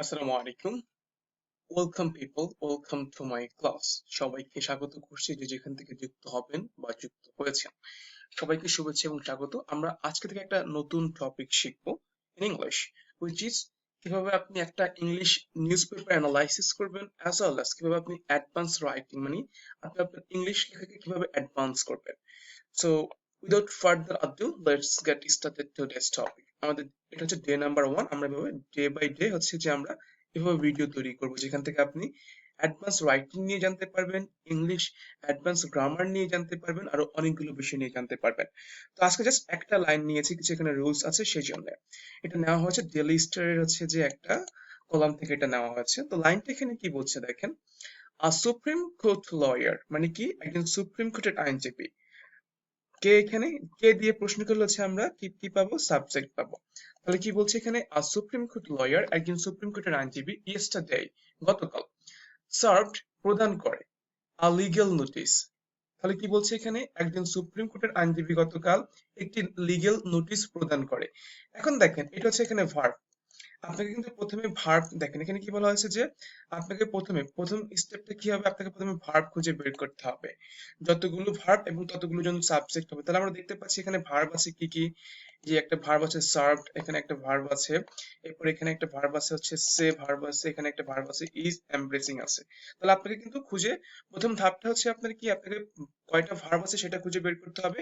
আসসালামু আলাইকুম। Welcome people welcome to my class সবাইকে স্বাগত করছি যে যেখান থেকে যুক্ত হবেন বা যুক্ত হয়েছেন। সবাইকে শুভেচ্ছা এবং স্বাগত। আমরা আজকে থেকে একটা নতুন টপিক শিখব ইন ইংলিশ হুইচ ইজ কীভাবে আপনি একটা ইংলিশ নিউজ পেপার অ্যানালাইসিস করবেন অ্যাজ ওয়েল অ্যাজ কীভাবে আপনি অ্যাডভান্স রাইটিং মানে আপনি আপনার ইংলিশ লেখাকে কীভাবে অ্যাডভান্স করবেন। So without further ado let's get started to this topic আমাদের এটা হচ্ছে ডে নাম্বার ওয়ান আমরা এভাবে ডে বাই ডে হচ্ছে যে আমরা এভাবে ভিডিও তৈরি করব। যেখান থেকে আপনি অ্যাডভান্স রাইটিং নিয়ে জানতে পারবেন ইংলিশ অ্যাডভান্স গ্রামার নিয়ে জানতে পারবেন, আরও অনেকগুলো বিষয় নিয়ে জানতে পারবেন। তো আজকে জাস্ট একটা লাইন নিয়েছি, কিছু এখানে রুলস আছে সেই জন্য। এটা নেওয়া হয়েছে ডেলি স্টারের হচ্ছে যে একটা কলাম থেকে এটা নেওয়া হয়েছে। তো লাইনটা এখানে কি বলছে দেখেন? আ সুপ্রিম কোর্ট লয়ার মানে কি? একজন সুপ্রিম কোর্টের আইনজীবী। কে এখানে, কে দিয়ে প্রশ্ন করলে হচ্ছে আমরা কি কি পাবো? সাবজেক্ট পাবো। তাহলে কি বলছে এখানে? আ সুপ্রিম কোর্ট লয়ার একজন সুপ্রিম কোর্টের আইনজীবী ইয়েস্টারডে গতকাল সার্ভড প্রদান করে আ লিগ্যাল নোটিস তাহলে কি বলছে এখানে? একজন সুপ্রিম কোর্টের আইনজীবী গতকাল একটি লিগ্যাল নোটিশ প্রদান করে। এখন দেখেন, এটা হচ্ছে এখানে ভার্ব আপনাকে কিন্তু প্রথমে ভার্ব দেখেন এখানে কি বলা হয়েছে যে, আপনাকে প্রথমে, প্রথম স্টেপটা কি হবে? আপনাকে প্রথমে ভার্ব খুঁজে বের করতে হবে। যতগুলো ভার্ব এবং ততগুলো জন সাবজেক্ট হবে, তাহলে আমরা দেখতে পাচ্ছি এখানে ভার্ব আছে কি কি? যে একটা ভার্ব আছে সার্ভড এখানে একটা ভার্ব আছে। এরপর এখানে একটা ভার্ব আছে হচ্ছে সে ভার্ব আছে, এখানে একটা ভার্ব আছে ইজ এমব্রেসিং আছে। তাহলে আপনাকে কিন্তু খুঁজে, প্রথম ধাপটা হচ্ছে আপনার কি? আপনাকে কয়টা ভার্ব আছে সেটা খুঁজে বের করতে হবে।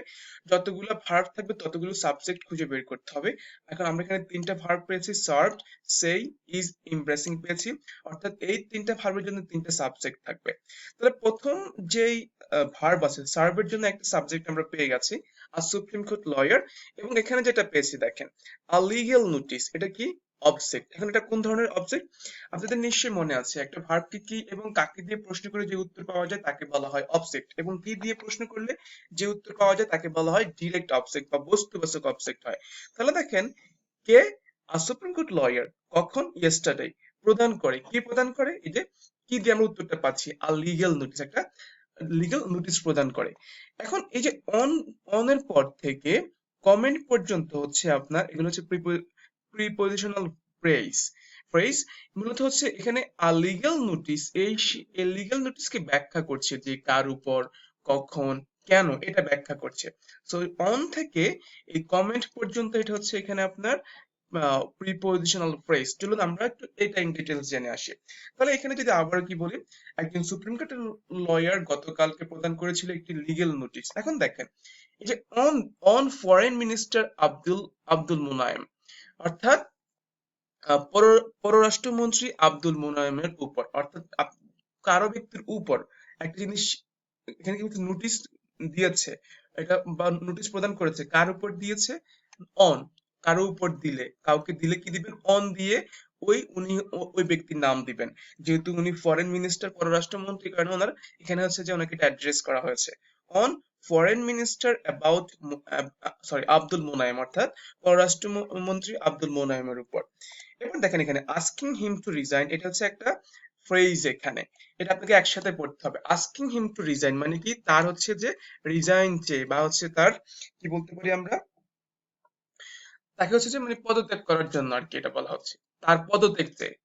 যতগুলো ভার্ব থাকবে, ততগুলো সাবজেক্ট খুঁজে বের করতে হবে। এখন আমরা এখানে তিনটা ভার্ব পেয়েছি সার্ভড সেই ইজ ইমপ্রেসিং পেয়েছি। অর্থাৎ এই তিনটা ভার্বের জন্য তিনটা সাবজেক্ট থাকবে। তাহলে প্রথম যেই ভার্ব আছে সার্ভের জন্য একটা সাবজেক্ট আমরা পেয়ে গেছি আর সুপ্রিম কোর্ট লয়ার এবং এখানে যেটা পেয়েছি দেখেন আ লিগ্যাল নোটিস এটা কি? অবজেক্ট এখন এটা কোন ধরনের অবজেক্ট আপনাদের নিশ্চয়ই মনে আছে, একটা ভার্বকে কি এবং কাকে দিয়ে প্রশ্ন করে যে উত্তর পাওয়া যায় তাকে বলা হয় অবজেক্ট এবং কি দিয়ে প্রশ্ন করলে যে উত্তর পাওয়া যায় তাকে বলা হয় ডিরেক্ট অবজেক্ট বা বস্তুবাচক অবজেক্ট হয়। তাহলে দেখেন, কে সুপ্রিম কোর্ট লয়ার কখন ইয়েস্টারডে প্রদান করে, কি প্রদান করে? এই যে, কি দিয়ে আমরা উত্তরটা পাচ্ছি? আর লিগ্যাল নোটিস একটা প্রদান করে। এখন এই যে অন পর থেকে কমেন্ট পর্যন্ত হচ্ছে আপনার, এগুলো হচ্ছে প্রিপোজিশনাল ফ্রেজ ফ্রেজ মূলত হচ্ছে এখানে এই ব্যাখ্যা করছে যে কার উপর, কখন, কেন এটা ব্যাখ্যা করছে। সো অন থেকে এই কমেন্ট পর্যন্ত এটা হচ্ছে এখানে আপনার প্রিপোজিশনাল ফ্রেজ চলুন আমরা একটু এটা ইন ডিটেলস জেনে আসি। তাহলে এখানে যদি আবার কি বলি, একজন সুপ্রিম কোর্টের লয়ার গতকালকে প্রদান করেছিল একটি লিগেল নোটিশ এখন দেখেন, এই যে on on foreign minister Abdul Abdul Munayem, অর্থাৎ পররাষ্ট্রমন্ত্রী আব্দুল মুনায়েমের উপর, অর্থাৎ কারও ব্যক্তির উপর একটা জিনিস, এখানে কিন্তু নোটিশ দিয়েছে, এটা বা নোটিশ প্রদান করেছে, কার উপর দিয়েছে? অন কারও উপর দিলে, কাউকে দিলে কি দিবেন? অন দিয়ে ওই উনি ওই ব্যক্তির নাম দিবেন। যেহেতু উনি ফরেন মিনিস্টার পররাষ্ট্রমন্ত্রী, কারণে ওনার এখানে হচ্ছে যে ওনাকে অ্যাড্রেস করা হয়েছে। On foreign minister about sorry Abdul Monayem অর্থাৎ পররাষ্ট্রমন্ত্রী আব্দুল মোনায়েমের উপর। এবার দেখেন এখানে আস্কিং হিম টু রিজাইন এটা হচ্ছে একটা ফ্রেজ এখানে। এটা আপনাকে একসাথে পড়তে হবে। আস্কিং হিম টু রিজাইন মানে কি? তার হচ্ছে যে রিজাইন চেয়ে বা হচ্ছে তার, কি বলতে পারি আমরা? তাকে হচ্ছে যে মানে পদত্যাগ করার জন্য আর কি এটা বলা হচ্ছে। তার পদত্যাগ চেয়ে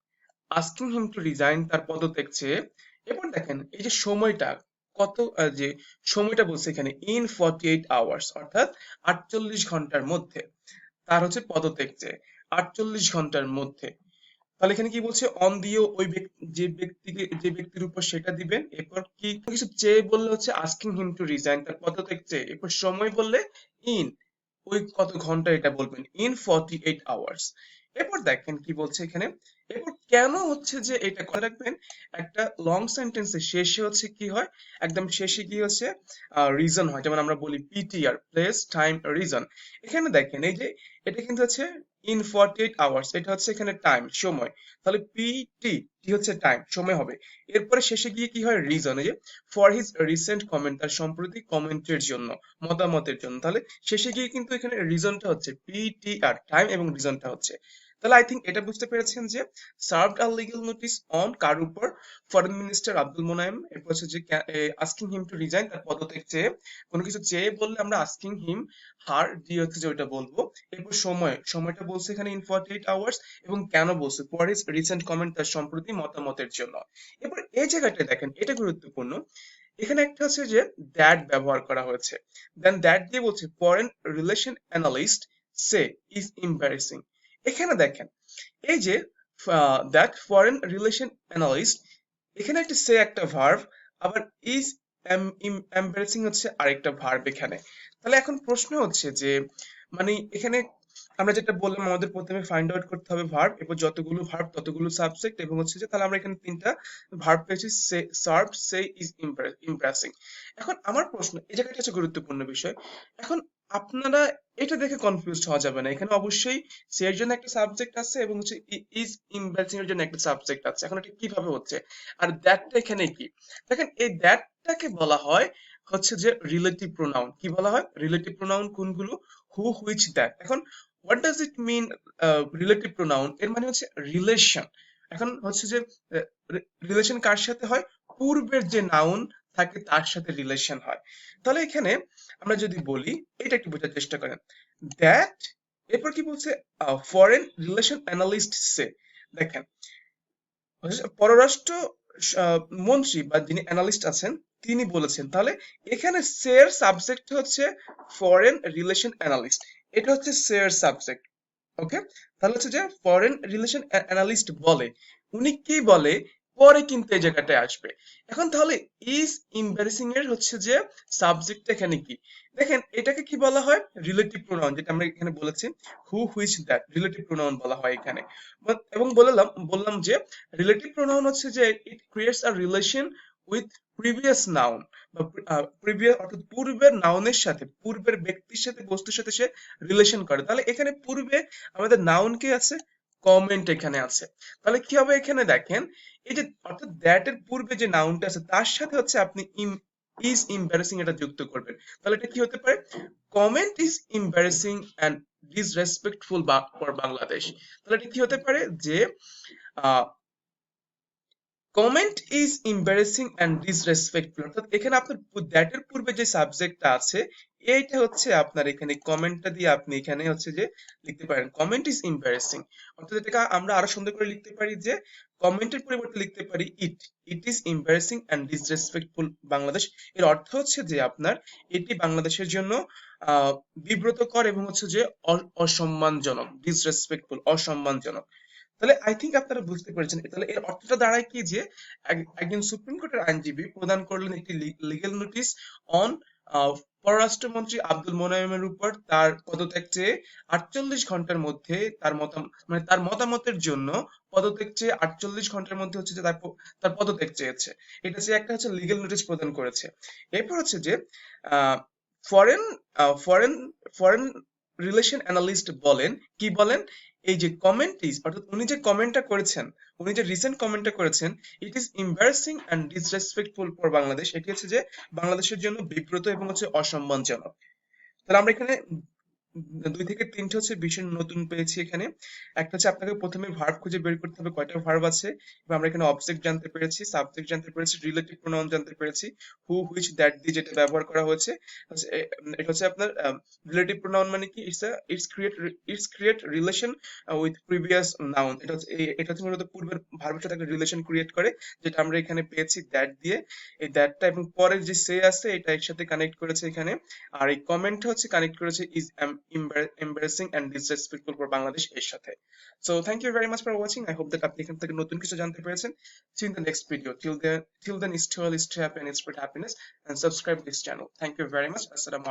আস্কিং হিম টু রিজাইন তার পদত্যাগ চেয়ে, এবার দেখেন এই যে সময়টা, কত যে সময়টা বলছে এখানে ইন ফর্টি এইট আওয়ার্স অর্থাৎ আটচল্লিশ ঘণ্টার মধ্যে, তার হচ্ছে পদত্যাগ চেয়ে, আটচল্লিশ ঘণ্টার মধ্যে। তাহলে এখানে কি বলছে? অন দিয়ে ওই যে ব্যক্তিকে, যে ব্যক্তির উপর সেটা দিবেন, এরপর কি, কিছু চেয়ে বললে হচ্ছে আস্কিং হিম টু রিজাইন তার পদত্যাগ চেয়ে, এরপর সময় বললে ইন ওই কত ঘণ্টা এটা বলবেন? ইন ফর্টি এইট আওয়ার্স এরপর দেখেন কি বলছে এখানে। এরপর কেন হচ্ছে যে এটা করে রাখবেন? একটা লং সেন্টেন্সের শেষে হচ্ছে কি হয়? একদম শেষে কি হচ্ছে রিজন হয়। যেমন আমরা বলি পিটিআর প্লেস টাইম রিজন এখানে দেখেন, এই যে এটা কিন্তু হচ্ছে ইন ফর্টি এইট আওয়ার্স এটা হচ্ছে এখানে টাইম সময়। তাহলে পিটি টি হচ্ছে টাইম সময় হবে। এরপরে শেষে গিয়ে কি হয়? রিজন এই যে ফর হিজ রিসেন্ট কমেন্ট তার সম্প্রতি কমেন্টের জন্য, মতামতের জন্য। তাহলে শেষে গিয়ে কিন্তু এখানে রিজনটা হচ্ছে পিটি আর টাইম এবং রিজনটা হচ্ছে। তাহলে আই থিঙ্ক এটা বুঝতে পেরেছেন যে সার্ভড আর লিগেল নোটিস অন কার উপর? ফরেন মিনিস্টার আব্দুল মোনায়েম, এরপর হচ্ছে যে আস্কিং হিম টু রিজাইন তার পদত্যাগ চেয়ে। কোনো কিছু চেয়ে বললে আমরা আস্কিং হিম হার দিয়ে হচ্ছে যে ওইটা বলব। এরপর সময়, সময়টা বলছে এখানে ইন ফর্টি এইট আওয়ার্স এবং কেন বলছে? ফর হিজ রিসেন্ট কমেন্ট তার সম্প্রতি মতামতের জন্য। এরপর এই জায়গাটা দেখেন, এটা গুরুত্বপূর্ণ। এখানে একটা হচ্ছে যে দ্যাট ব্যবহার করা হয়েছে। দেন দ্যাট দিয়ে বলছে ফরেন রিলেশন অ্যানালিস্ট সে ইজ এম্বারেসিং এখানে দেখেন, এই যে দ্যাট ফরেন রিলেশন অ্যানালিস্ট এখানে একটা সে একটা ভার্ভ আবার ইজ এম্বারেসিং হচ্ছে আরেকটা ভার্ব এখানে। তাহলে এখন প্রশ্ন হচ্ছে যে মানে এখানে আমরা যেটা বললাম, আমাদের প্রথমে ফাইন্ড আউট করতে হবে ভার্ব এবং যতগুলো ভার্ব ততগুলো সাবজেক্ট এবং হচ্ছে যে, তাহলে আমরা এখানে তিনটা ভার্ব পেয়েছি she serve she is impressing এখন আমার প্রশ্ন, এই জায়গাটা হচ্ছে গুরুত্বপূর্ণ বিষয়। এখন আপনারা এটা দেখে কনফিউজ হওয়া যাবে না। এখানে অবশ্যই সে জন্য একটা সাবজেক্ট আছে এবং হচ্ছে ইজ ইমপ্রেসিং এর জন্য একটা সাবজেক্ট আছে। এখন এটা কীভাবে হচ্ছে? আর দ্যাটটা এখানে কি? দেখেন, এই দ্যাটটাকে বলা হয় হচ্ছে যে রিলেটিভ প্রোনাউন কি বলা হয়? রিলেটিভ প্রোনাউন কোনগুলো? হু হুইচ দ্যাট এখন what does it mean relative pronoun এর মানে হচ্ছে রিলেশন এখন হচ্ছে যে রিলেশন কার সাথে হয়? পূর্বের যে নাউন থাকে তার সাথে রিলেশন হয়। তাহলে এখানে আমরা যদি বলি, এটা একটু বোঝার চেষ্টা করেন। দ্যাট এরপর কি বলছে? ফরেন রিলেশন অ্যানালিস্ট সে দেখেন, পররাষ্ট্র মন্ত্রী বা যিনি অ্যানালিস্ট আছেন, তিনি বলেছেন, তাহলে এখানে সের সাবজেক্ট হচ্ছে ফরেন রিলেশন অ্যানালিস্ট এটা হচ্ছে সের সাবজেক্ট ওকে তাহলে হচ্ছে যে ফরেন রিলেশন অ্যানালিস্ট বলে। উনি কি বলে? পরে কিন্তু এই জায়গাটায় আসবে। এখন তাহলে ইজ ইম্বারেসিং এর হচ্ছে যে সাবজেক্ট এখানে কি? দেখেন, এটাকে কি বলা হয়? রিলেটিভ প্রোনাউন যেটা আমরা এখানে বলেছি। Who which that relative pronoun বলা হয় এখানে। এবং বললাম বললাম যে রিলেটিভ প্রোনাউন হচ্ছে যে it creates a relation with previous noun বা প্রিভিয়াস অর্থাৎ পূর্বের নাউনের সাথে, পূর্বের ব্যক্তির সাথে, বস্তুর সাথে সে রিলেশন করে। তাহলে এখানে পূর্বে আমাদের নাউন কে আছে? কমেন্ট এখানে আছে। তাহলে কি হবে এখানে দেখেন, এই যে অর্থাৎ দ্যাট এর পূর্বে যে নাউনটা আছে, তার সাথে হচ্ছে আপনি ইজ ইম্বারেসিং এটা যুক্ত করবেন। তাহলে এটা কি হতে পারে? Comment is embarrassing and disrespectful for Bangladesh তাহলে এটা কি হতে পারে? যে comment is embarrassing and disrespectful অর্থাৎ এখানে আপনার দ্যাটের পূর্বে যে সাবজেক্টটা আছে এইটা হচ্ছে আপনার এখানে কমেন্টটা দিয়ে আপনি এখানে হচ্ছে যে লিখতে পারেন। কমেন্ট ইজ ইম্বারেসিং অর্থাৎ এটাকে আমরা আরও সুন্দর করে লিখতে পারি যে কমেন্টের পরিবর্তে লিখতে পারি it it is embarrassing and disrespectful Bangladesh এর অর্থ হচ্ছে যে আপনার এটি বাংলাদেশের জন্য বিব্রতকর এবং হচ্ছে যে অসম্মানজনক ডিসরেসপেক্টফুল অসম্মানজনক। তাহলে আই থিঙ্ক আপনারা বুঝতে পেরেছেন। তাহলে এর অর্থটা দাঁড়ায় কি যে একজন সুপ্রিম কোর্টের আইনজীবী প্রদান করলেন একটি লিগেল নোটিশ অন পররাষ্ট্রমন্ত্রী আব্দুল মোনায়েমের উপর তার পদত্যাগ চেয়ে আটচল্লিশ ঘণ্টার মধ্যে তার মত মানে তার মতামতের জন্য পদত্যাগ চেয়ে আটচল্লিশ ঘণ্টার মধ্যে হচ্ছে যে তার তার পদত্যাগ চেয়েছে। এটা যে একটা হচ্ছে লিগেল নোটিশ প্রদান করেছে। এরপর হচ্ছে যে foreign foreign foreign relation analyst বলেন, কি বলেন? এই যে কমেন্ট ইজ অর্থাৎ উনি যে কমেন্টটা করেছেন, উনি যে রিসেন্ট কমেন্টটা করেছেন it is embarrassing and disrespectful for Bangladesh এটি হচ্ছে যে বাংলাদেশের জন্য বিব্রত এবং হচ্ছে অসম্মানজনক। তাহলে আমরা এখানে দুই থেকে তিনটে হচ্ছে বিষয় নতুন পেয়েছি এখানে। একটা হচ্ছে আপনাকে প্রথমে ভার্ব খুঁজে বের করতে হবে, কয়টা ভার্ব আছে। এবং আমরা এখানে অবজেক্ট জানতে পেরেছি সাবজেক্ট জানতে পেরেছি রিলেটিভ প্রোনাউন জানতে পেরেছি হু হুইচ দ্যাট দিয়ে যেটা ব্যবহার করা হয়েছে। এটা হচ্ছে আপনার রিলেটিভ প্রোনাউন মানে কি? It's it's create it's create relation with previous noun এটা হচ্ছে এটা হচ্ছে মূলত পূর্বের ভার্বের সাথে একটা রিলেশন ক্রিয়েট করে, যেটা আমরা এখানে পেয়েছি দ্যাট দিয়ে। এই দ্যাটটা এবং পরে যে সে আছে, এটা এর সাথে কানেক্ট করেছে এখানে। আর এই কমেন্টটা হচ্ছে কানেক্ট করেছে is embarrassing and disrespectful for Bangladesh এর সাথে so thank you very much for watching I hope that আপনি এখান থেকে নতুন কিছু জানতে পেরেছেন see you in the next video till then till then stay well stay happy and spread happiness and subscribe to this channel thank you very much assalamu